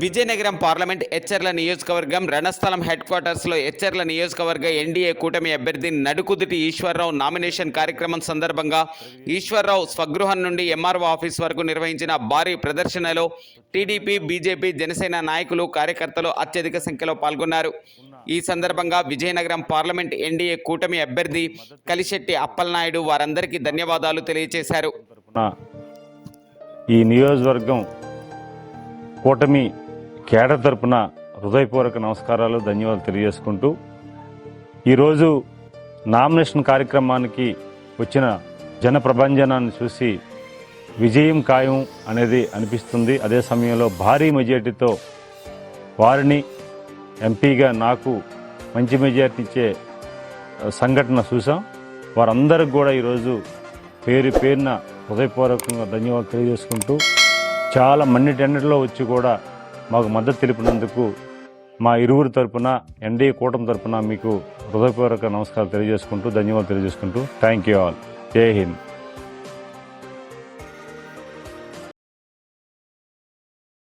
Vizianagaram parliament Etcherla నియోజకవర్గం Ranasthalam head క్వార్టర్స్లో ఎచ్చర్ల నియోజకవర్గ ఎన్డీఏ కూటమి అభ్యర్థి నడుకుదిటి ఈశ్వరరావు నామినేషన్ కార్యక్రమం సందర్భంగా ఈశ్వరరావు స్వగృహం నుండి ఎంఆర్ఓ ఆఫీస్ వరకు నిర్వహించిన భారీ ప్రదర్శనలో టీడీపీ బీజేపీ జనసేన నాయకులు కార్యకర్తలు అత్యధిక సంఖ్యలో పాల్గొన్నారు. ఈ సందర్భంగా విజయనగరం పార్లమెంట్ ఎన్డీఏ కూటమి అభ్యర్థి కలిశెట్టి అప్పలనాయుడు వారందరికీ ధన్యవాదాలు తెలియజేశారు ఈ నియోజకవర్గం కూటమి కేడర్ తరపున హృదయపూర్వక నమస్కారాలు ధన్యవాదాలు తెలియజేసుకుంటూ ఈరోజు నామినేషన్ కార్యక్రమానికి వచ్చిన జన ప్రభంజనాన్ని చూసి విజయం ఖాయం అనేది అనిపిస్తుంది. అదే సమయంలో భారీ మెజార్టీతో వారిని ఎంపీగా నాకు మంచి మెజార్టీ ఇచ్చే సంఘటన చూసాం. వారందరికి కూడా ఈరోజు పేరు పేరున హృదయపూర్వకంగా ధన్యవాదాలు తెలియజేసుకుంటూ చాలా మన్నిటన్నిటిలో వచ్చి కూడా మాకు మద్దతు తెలిపినందుకు మా ఇరువురు తరపున ఎన్డీఏ కూటమి తరపున మీకు హృదయపూర్వక నమస్కారాలు తెలియజేసుకుంటూ ధన్యవాదాలు తెలియజేసుకుంటూ థ్యాంక్ యూ ఆల్ జై హింద్.